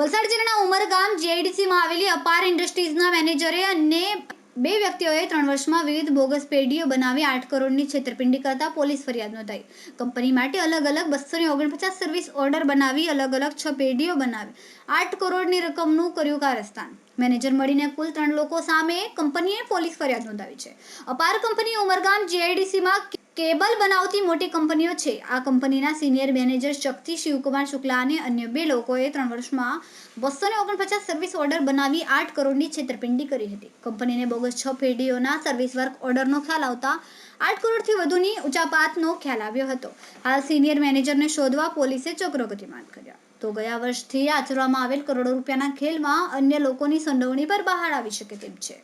વલસાડ જિલ્લાના ઉમરગામ જીઆઈડીસીમાં આવેલી અપાર ઇન્ડસ્ટ્રીઝના મેનેજરે અને બે વ્યક્તિઓએ ત્રણ વર્ષમાં વિવિધ બોગસ પેઢીઓ બનાવી આઠ કરોડની છેતરપિંડી કરતા પોલીસ ફરિયાદ નોંધાઈ. કંપની માટે અલગ અલગ બસો ઓગણપચાસ સર્વિસ ઓર્ડર બનાવી, અલગ અલગ છ પેઢીઓ બનાવી. આઠ કરોડની રકમનું કર્યું કારસ્થાન મેનેજર મળીને કુલ ત્રણ લોકો સામે કંપનીએ પોલીસ ફરિયાદ નોંધાવી છે. અપાર કંપની ઉમરગામ જીઆઈડીસીમાં કેબલ બનાવતી મોટી કંપનીઓ છે. આ કંપનીના સિનિયર મેનેજર શક્તિ શિવકુમાર શુક્લા અને અન્ય બે લોકોએ ત્રણ વર્ષમાં બસો ને ઓગણપચાસ સર્વિસ ઓર્ડર બનાવી આઠ કરોડની છેતરપિંડી કરી હતી. કંપનીને બોગસ છ પેઢીઓના સર્વિસ વર્ક ઓર્ડરનો ખ્યાલ આવતા આઠ કરોડથી વધુની ઉચાપાતનો ખ્યાલ આવ્યો હતો. હાલ સિનિયર મેનેજરને શોધવા પોલીસે ચોકરો ગતિમાન કર્યા તો ગયા વર્ષથી આચરવામાં આવેલ કરોડો રૂપિયાના ખેલમાં અન્ય લોકોની સંડોવણી પર બહાર આવી શકે તેમ છે.